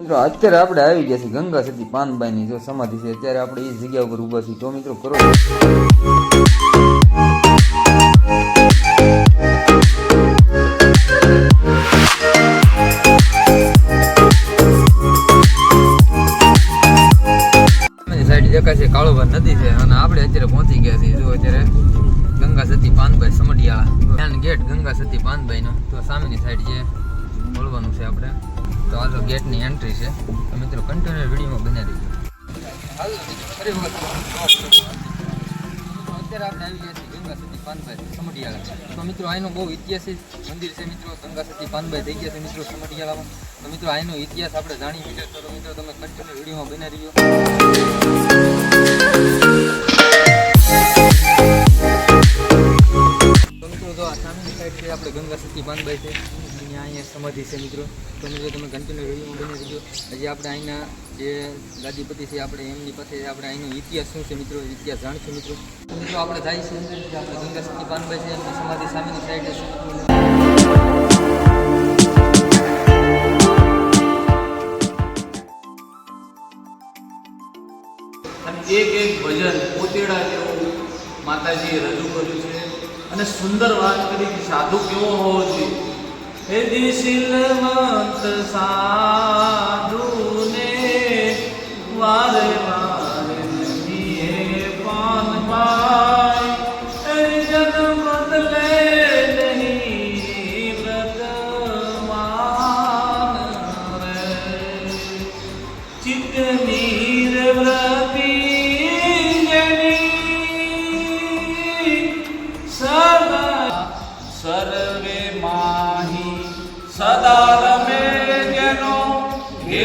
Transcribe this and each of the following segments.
મિત્રો, અત્યારે આપણે આવી ગયા છીએ ગંગા સતી પાનબાઈની, જો સમાધિ છે, અત્યારે આપણે એ જગ્યા ઉપર ઊભા છીએ. તો મિત્રો, કરો. છે કાળોબાર નદી છે, અને આપણે અત્યારે પહોંચી ગયા છીએ. જો અત્યારે ગંગા સતી પાનભાઈ સમઢિયાળા. ગેટ ગંગા સતી પાનભાઈ નો તો સામેની સાઈડ જે બોલવાનું છે આપણે. તો આ તો ગેટની એન્ટ્રી છે. તો મિત્રો કન્ટેનર વિડીયોમાં બનાવી દેજો અત્યારે આપણે આવી ગયા છીએ ગંગા સતી પાનભાઈ સમઢિયાળા. તો મિત્રો, આનો બહુ ઐતિહાસિક મંદિર છે મિત્રો. ગંગા સતી પાનભાઈ થઈ ગયા છે મિત્રો સમઢિયાળામાં. તો મિત્રો, આનો ઇતિહાસ આપણે જાણી વિચાર તો મિત્રો, તમે કન્ટેનર વિડીયોમાં બનાવી રહ્યો મિત્રો આ સામેની સાઈડ છે, આપણે ગંગા સતી પાનભાઈ છે. અહીંયા સમાધિ છે મિત્રો. તો મિત્રો તમે ઘંટીનો વિડીયોમાં બની રહીજો. હજી આપણે અહીંના જે ગાદીપતિ છે, આપણે એમની પાસે આપણે અહીંનો ઇતિહાસ શું છે મિત્રો? ઇતિહાસ જાણશું મિત્રો. મિત્રો આપણે જાય છે આપણે ગંગા સતી પાનભાઈ છે સમાધિ સામેની સાઈડ છે. એક એક ભજન પોતેડા જેવું માતાજીએ રજૂ કર્યું છે. અને સુંદર વાત કરી કે સાધુ કેવો હોવો જોઈએ? દિશિલવંત સાધુને વારે વારે નહીં પાન એ જન્મ બદલે નહીં વ્રતમાન રે ચિત્તનીર વ્રતિ જની સદા સર્વે માહી सदा रमे जनो हे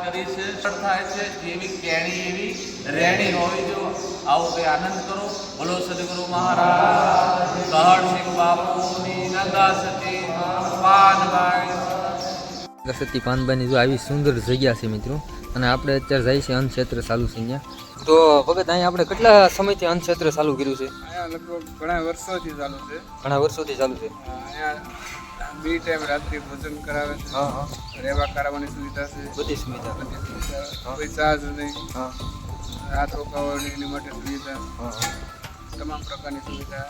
વાત કરી છે થાય છે? જેવી કેણી એવી રેણી હોવી જો આવો કે આનંદ કરો. બોલો સદગુરુ મહારાજ કહણસિંહ બાપુની નંદા સતી પાનભાઈ સતી પાનબાઈની જો આવી સુંદર જગ્યા છે મિત્રો અને આપણે અત્યારે જાય છે અન્નક્ષેત્ર ચાલુ છે અહીંયા તો ભગત અહીંયા આપણે કેટલા સમયથી અન્નક્ષેત્ર ચાલુ કર્યું છે? અહીંયા લગભગ ઘણા વર્ષોથી ચાલુ છે. ઘણા વર્ષોથી ચાલુ છે. અહીંયા બે ટાઈમ રાત્રે ભોજન કરાવે છે. હા હા. રહેવા કરાવવાની સુવિધા છે. બધી સુવિધા. બધી સુવિધા. કોઈ ચાર્જ નહીં. હા. રાત રોકાવાની એની માટે સુવિધા. તમામ પ્રકારની સુવિધા.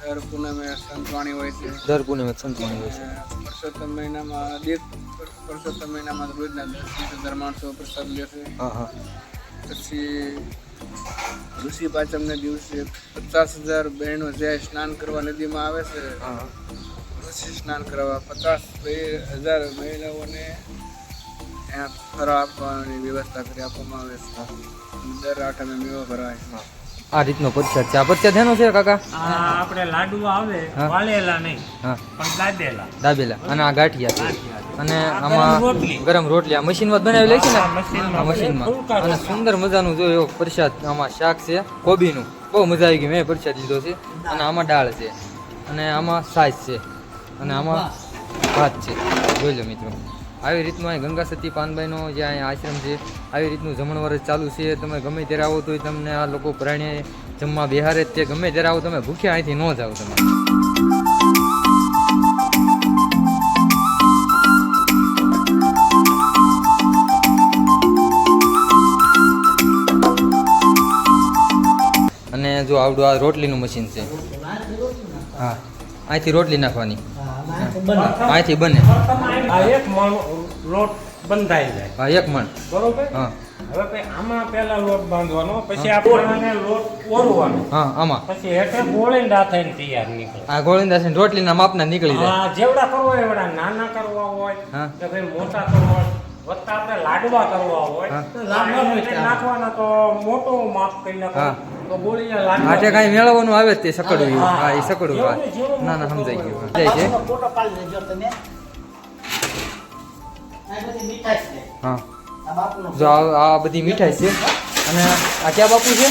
દર પૂનમે સંતવાણી હોય છે. દર પૂનમે સંતવાણી હોય છે. અને પરસોત્તમ મહિનામાં દેખ પરસોત્તમ મહિનામાં રોજના દસ હજાર માણસો પ્રસાદ લે છે. હા હા. પછી ઋષિ પાંચમને દિવસે પચાસ હજાર બહેનો જાય સ્નાન કરવા નદીમાં આવે છે. હા સ્નાન કરવા પચાસ બે હજાર મહિલાઓને ત્યાં ફરવા આપવાની વ્યવસ્થા કરી આપવામાં આવે છે. દર આઠમે મેળો ભરાય આ રીતનો પ્રસાદ છે. આ પ્રસાદ એનો છે કાકા? આપણે લાડુ આવે વાળેલા નહીં પણ દાબેલા. દાબેલા. અને આ ગાંઠિયા છે. અને આમાં ગરમ રોટલી. આ મશીનમાં બનાવી લે છે ને? આ મશીનમાં. અને સુંદર મજાનું જો એવો પ્રસાદ આમાં શાક છે કોબીનું. બહુ મજા આવી ગઈ મેં પ્રસાદ લીધો છે. અને આમાં દાળ છે. અને આમાં સાઈઝ છે. અને આમાં ભાત છે. જોઈ લો મિત્રો. આવી રીતનું અહીં ગંગા સતી પાનબાઈનો જે અહીંયા આશ્રમ છે, આવી રીતનું જમણ વર્ષ ચાલુ છે. તમે ગમે ત્યારે આવો તોય તમને આ લોકો પ્રાણી જમવા બિહારે જ તે ગમે ત્યારે આવો તમે ભૂખ્યા અહીંથી ન જાઓ તમે. અને જો આવડું આ રોટલીનું મશીન છે. હા. અહીંથી રોટલી નાખવાની. અહીંથી બને. આ એક મણ લોટ બંધાઈ જાય. હા એક મણ. બરોબર? હા. હવે પછી આમાં પેલા લોટ બાંધવાનો પછી લોટ ઓરવાનો. હા આમાં. પછી હેઠે ગોળીંડા થઈને તૈયાર નીકળે. આ ગોળીંડા છે રોટલીના માપના નીકળી જાય. હા જેવડા કરવા હોય એવડા નાના કરવા હોય કે ભાઈ મોટા કરવા હોય વત્તા આપણે લાડવા કરવા હોય. લાડવા નાખવાના તો મોટો માપ કરી નાખો હા. તો ગોળીયા લાડવા આટે કાંઈ મેળવવાનું આવે જ તે સકડું. હા. એ સકડું ને ના સમજાઈ ગયું. જાય છે ફોટો પાડી લેજો તમે. આ બધી મીઠાઈ છે. હા. જો આ આ બધી મીઠાઈ છે. અને આ ક્યાં બાપુ છે.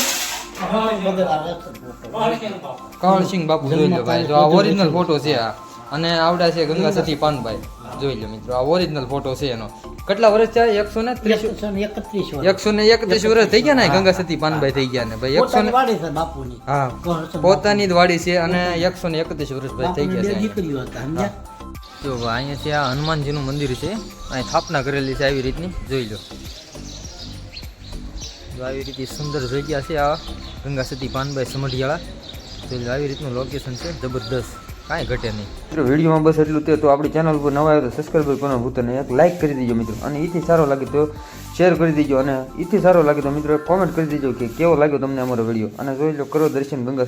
કમળસિંહ બાપુ. જોઈ લો ભાઈ. જો આ ઓરિજિનલ ફોટો છે આ. અને આવડા છે ગંગા સતી પાનભાઈ. જોઈ લો મિત્રો આ ઓરિજિનલ ફોટો છે એનો. કેટલા વર્ષ થયા? એકસો ને ત્રીસ એકસો ને એકત્રીસ વર્ષ. થઈ ગયા ને? ગંગા સતી પાનભાઈ થઈ ગયા ને? ભાઈ એકસો ને વાડી છે બાપુની. હા પોતાની જ વાડી છે અને એકસો ને એકત્રીસ વર્ષ ભાઈ થઈ ગયા છે જો ભાઈ, અહીંયા છે આ હનુમાનજીનું મંદિર છે. અહીં સ્થાપના કરેલી છે આવી રીતની. જોઈ લો. આવી રીતે સુંદર જગ્યા છે આ ગંગા સતી પાનભાઈ સમઢિયાળા. જોઈ લો આવી રીતનું લોકેશન છે જબરદસ્ત. કાંઈ ઘટે નહીં. મિત્રો, વિડીયોમાં બસ એટલું તે તો આપણી ચેનલ પર નવા આવ્યો તો સબસ્ક્રાઈબ કરવાનું ભૂતો નહીં. એક લાઇક કરી દેજો મિત્રો. અને એથી સારો લાગે તો શેર કરી દેજો. અને એથી સારો લાગે તો મિત્રો કોમેન્ટ કરી દેજો કે કેવો લાગ્યો તમને અમારો વીડિયો. અને જોઈ લો, કરો દર્શન ગંગા